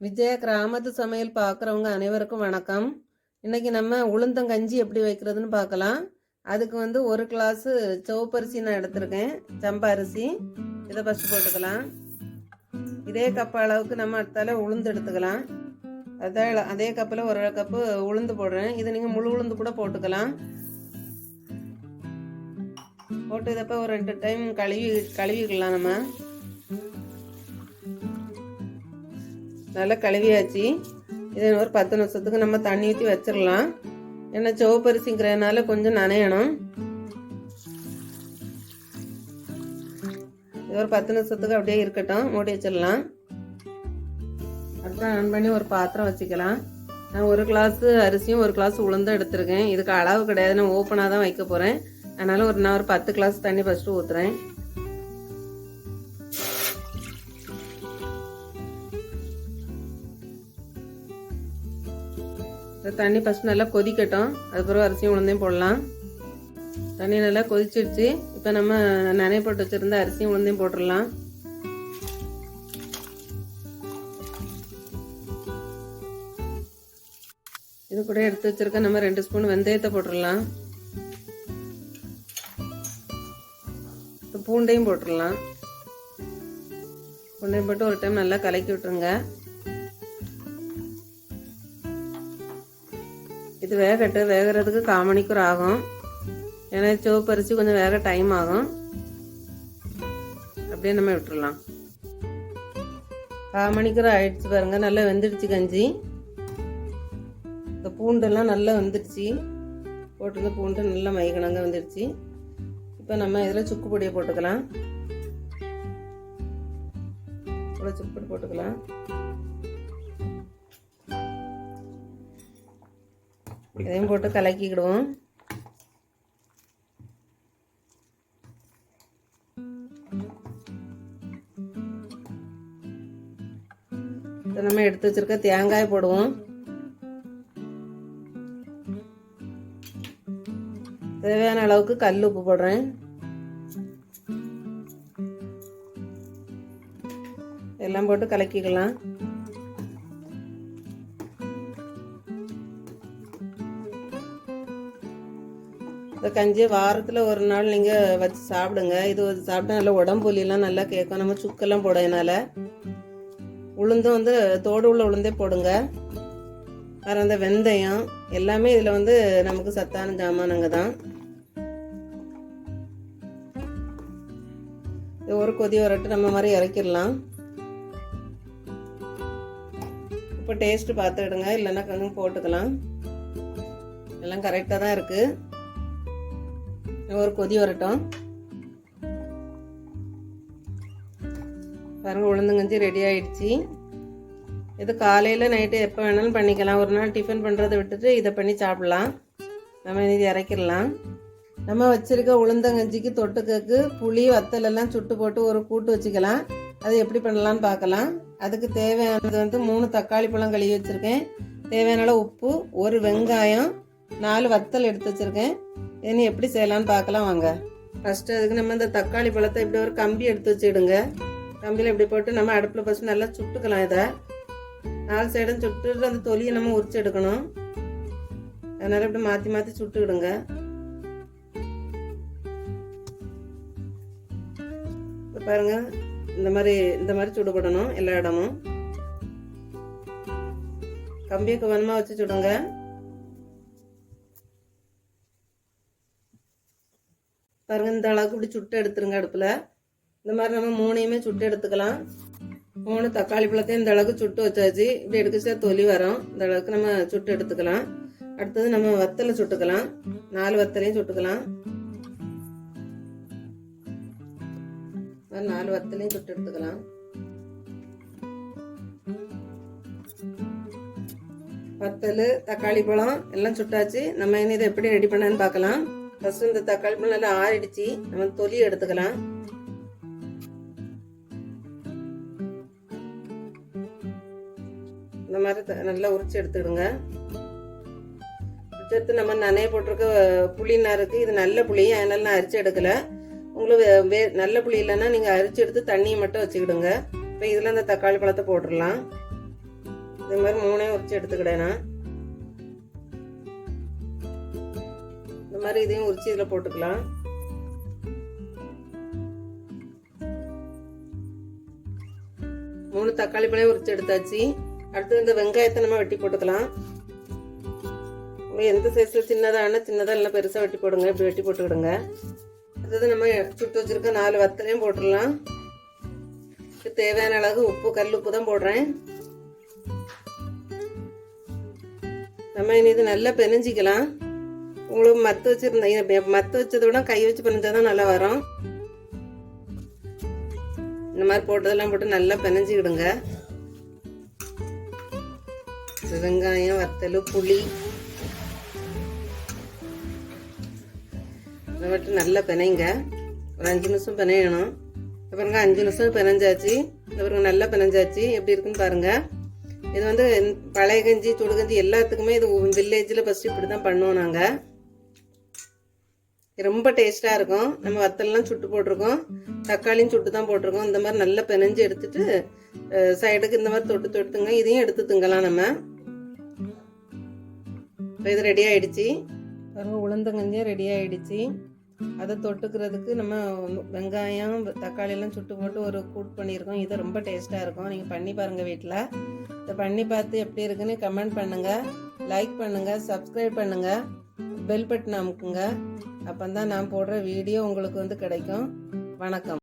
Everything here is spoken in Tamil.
விஜய கிராமத்து சமையல் பார்க்குறவங்க அனைவருக்கும் வணக்கம். இன்றைக்கி நம்ம உளுந்தங்கஞ்சி எப்படி வைக்கிறதுன்னு பார்க்கலாம் அதுக்கு வந்து ஒரு கிளாஸு சிவப்பரிசி நான் எடுத்திருக்கேன். சம்பா அரிசி. இதை ஃபஸ்ட்டு போட்டுக்கலாம். இதே கப் அளவுக்கு நம்ம அடுத்தால உளுந்து எடுத்துக்கலாம். அதே அதே கப்பில் ஒரு கப்பு உளுந்து போடுறேன். இது நீங்கள் முழு உளுந்து கூட போட்டுக்கலாம். போட்டு இதப்போ ஒரு ரெண்டு டைம் கழுவி கழுவிக்கலாம் நம்ம. நல்லா கழுவியாச்சு. இதை ஒரு பத்து நிமிஷத்துக்கு நம்ம தண்ணி ஊற்றி வச்சிடலாம் ஏன்னா சிவப்பரிசிங்கிறதுனால கொஞ்சம் நனையணும். இது ஒரு பத்து நிமிஷத்துக்கு அப்படியே இருக்கட்டும். மூடி வச்சிடலாம் அப்புறம் ஆன் பண்ணி ஒரு பாத்திரம் வச்சுக்கலாம். நான் ஒரு கிளாஸ் அரிசியும் ஒரு கிளாஸ் உளுந்தும் எடுத்திருக்கேன். இதுக்கு அளவு கிடையாது நான் ஓப்பனாக தான் வைக்க போகிறேன் அதனால் ஒரு நான் ஒரு பத்து கிளாஸ் தண்ணி ஃபஸ்ட்டு ஊற்றுறேன் தண்ணி ஃபஸ்ட் நல்லா கொதிக்கட்டும். அதுக்கப்புறம் அரிசியும் உளுந்தையும் போடலாம். தண்ணி நல்லா கொதிச்சிடுச்சு இப்போ நம்ம நனைய போட்டு வச்சுருந்த அரிசியும் உளுந்தையும் போட்டுடலாம். இது கூட எடுத்து வச்சிருக்க நம்ம ரெண்டு ஸ்பூன் வெந்தயத்தை போட்டுடலாம். பூண்டையும் போட்டுடலாம். பூண்டையும் போட்டு ஒரு டைம் நல்லா கலக்கி விட்டுருங்க. இது வேகட்டு வேகிறதுக்கு காமணிக்கூர் ஆகும். ஏன்னா சோப்பு அரிசி கொஞ்சம் வேக டைம் ஆகும். அப்படியே நம்ம விட்டுறலாம். காமணிக்கூர் ஆயிடுச்சு பாருங்க. நல்லா வெந்துடுச்சு கஞ்சி. இந்த பூண்டெல்லாம் நல்லா வந்துடுச்சு. போட்டிருந்த பூண்டு நல்லா மைகணங்க வந்துடுச்சு. இப்போ நம்ம இதில் சுக்கு பொடியை போட்டுக்கலாம். இவ்வளோ சுக்கு பொடி போட்டுக்கலாம். இதையும் போட்டு கலக்கிக்கிடுவோம். நம்ம எடுத்து வச்சிருக்க தேங்காய் போடுவோம். தேவையான அளவுக்கு கல் உப்பு போடுறேன். எல்லாம் போட்டு கலக்கிக்கலாம். இந்த கஞ்சியை வாரத்தில் ஒரு நாள் நீங்கள் வச்சு சாப்பிடுங்க. இது சாப்பிட்டா நல்லா உடம்பு வலியெல்லாம் நல்லா கேட்கும். நம்ம சுக்கெல்லாம் போடனால உளுந்தும் வந்து தோடு உள்ள உளுந்தே போடுங்க. வேறு அந்த வெந்தயம் எல்லாமே இதில் வந்து நமக்கு சத்தான ஜாமானுங்க தான். இது ஒரு கொதி வரட்டு நம்ம மாதிரி இறக்கிடலாம். இப்போ டேஸ்ட்டு பார்த்துடுங்க. இல்லைன்னா கொஞ்சம் போட்டுக்கலாம். எல்லாம் கரெக்டாக தான் இருக்குது ஒரு கொதி வரட்டும். பாருங்க உளுந்தங்கஞ்சி ரெடி ஆயிடுச்சு. இது காலையில் நைட்டு எப்போ வேணாலும் பண்ணிக்கலாம். ஒரு நாள் டிஃபன் பண்ணுறதை விட்டுட்டு இதை பண்ணி சாப்பிட்லாம். நம்ம இது இறக்கிடலாம். நம்ம வச்சுருக்க உளுந்தங்கஞ்சிக்கு தொட்டுக்கக்கு புளி வத்தல் எல்லாம் சுட்டு போட்டு ஒரு கூட்டு வச்சுக்கலாம். அது எப்படி பண்ணலான்னு பார்க்கலாம். அதுக்கு தேவையானது வந்து மூணு தக்காளி பழம் கழுவி வச்சுருக்கேன். தேவையான உப்பு ஒரு வெங்காயம் நாலு வத்தல் எடுத்து வச்சுருக்கேன். இனி எப்படி செய்யலாம்னு பார்க்கலாம் வாங்க. ஃபஸ்ட்டு அதுக்கு நம்ம இந்த தக்காளி பழத்தை இப்படி ஒரு கம்பி எடுத்து வச்சுடுங்க. கம்பியில் இப்படி போட்டு நம்ம அடுப்பில் ஃபஸ்ட்டு நல்லா சுட்டுக்கலாம் இதை. நாலு சைடும் சுட்டுட்டு அந்த தொலியை நம்ம உரிச்சு எடுக்கணும். அதனால் இப்படி மாற்றி மாற்றி சுட்டுக்கிடுங்க இப்போ பாருங்க இந்த மாதிரி இந்த மாதிரி சுடுபடணும் எல்லா இடமும். கம்பியை கவனமாக வச்சு சுடுங்க. பாருங்க இந்த அளவுக்கு இப்படி சுட்டு எடுத்துருங்க அடுப்பில். இந்த மாதிரி நம்ம மூணையுமே சுட்டு எடுத்துக்கலாம். மூணு தக்காளி பழத்தையும் இந்த அளவுக்கு சுட்டு வச்சாச்சு. இப்படி எடுக்கச்சா தொலி வரும். இந்த அளவுக்கு நம்ம சுட்டு எடுத்துக்கலாம். அடுத்தது நம்ம வத்தலை சுட்டுக்கலாம். நாலு வத்தலையும் சுட்டுக்கலாம். நாலு வத்தலையும் சுட்டு எடுத்துக்கலாம். வத்தல் தக்காளி பழம் எல்லாம் சுட்டாச்சு. நம்ம இனி இதை எப்படி ரெடி பண்ணான்னு பார்க்கலாம். ஃபர்ஸ்ட் இந்த தக்காளி பழம் நல்லா ஆறிடுச்சு. நம்ம தொலி எடுத்துக்கலாம். இந்த மாதிரி நல்லா உரிச்சு எடுத்துடுங்க உரிச்செடுத்து நம்ம நனைய போட்டிருக்க புளினா இருக்கு. இது நல்ல புளி அதனால நான் அரிச்சு எடுக்கல. உங்களுக்கு வே நல்ல புளி இல்லைன்னா நீங்கள் அரிச்சு எடுத்து தண்ணியை மட்டும் வச்சுக்கிடுங்க. இப்போ இதில் இந்த தக்காளி பழத்தை போட்டுடலாம். இது மாதிரி மூணே உரிச்சு எடுத்துக்கிட்டேன் நான் மாதிரி இதையும் உரிச்சு இதில் போட்டுக்கலாம். மூணு தக்காளி பழம் உரிச்சு எடுத்தாச்சு. அடுத்து இந்த வெங்காயத்தை நம்ம வெட்டி போட்டுக்கலாம். எந்த சைஸில் சின்னதான சின்னதாக இல்லை பெருசாக வெட்டி போடுங்க. இப்படி வெட்டி போட்டுக்கிடுங்க. அடுத்தது நம்ம சுட்டு வச்சிருக்க நாலு வத்தலையும் போட்டுடலாம். தேவையான அளவு உப்பு கல் உப்பு தான் போடுறேன். நம்ம இனி இது நல்லா பெனஞ்சிக்கலாம் உங்களுக்கு மத்து வச்சிருந்தீங்க மத்து வச்சதை விட கை வச்சு பெனஞ்சா தான் நல்லா வரும். இந்த மாதிரி போட்டதெல்லாம் போட்டு நல்லா பிணைஞ்சிக்கிடுங்க. வெங்காயம் வத்தல் புளி. இதை விட்டு நல்லா பிணைங்க. ஒரு அஞ்சு நிமிஷம் பிணையணும். அப்புறங்க அஞ்சு நிமிஷம் பிணைஞ்சாச்சு. அப்புறம் நல்லா பிணைஞ்சாச்சு. எப்படி இருக்குன்னு பாருங்க. இது வந்து பழைய கஞ்சி சுடுகஞ்சி எல்லாத்துக்குமே இது வில்லேஜில் ஃபஸ்ட்டு இப்படி தான் பண்ணுவோம் நாங்கள் ரொம்ப டேஸ்ட்டாக இருக்கும். நம்ம வத்தல்லாம் சுட்டு போட்டிருக்கோம். தக்காளியும் சுட்டு தான் போட்டிருக்கோம். இந்த மாதிரி நல்லா பிணைஞ்சு எடுத்துட்டு சைடுக்கு இந்த மாதிரி தொட்டு தொட்டுங்க. இதையும் எடுத்து திங்கலாம் நம்ம. இப்போ இது ரெடி ஆயிடுச்சு. பாருங்க உளுந்தங்கஞ்சியும் ரெடி ஆயிடுச்சு. அதை தொட்டுக்கிறதுக்கு நம்ம வெங்காயம் தக்காளி எல்லாம் சுட்டு போட்டு ஒரு கூட் பண்ணியிருக்கோம். இது ரொம்ப டேஸ்ட்டாக இருக்கும். நீங்கள் பண்ணி பாருங்கள் வீட்டில் இதை பண்ணி பார்த்து எப்படி இருக்குன்னு கமெண்ட் பண்ணுங்கள் லைக் பண்ணுங்கள் சப்ஸ்கிரைப் பண்ணுங்கள் பெல் பட்டன் அமுக்குங்க அப்போ தான் நான் போடுற வீடியோ உங்களுக்கு வந்து கிடைக்கும். வணக்கம்.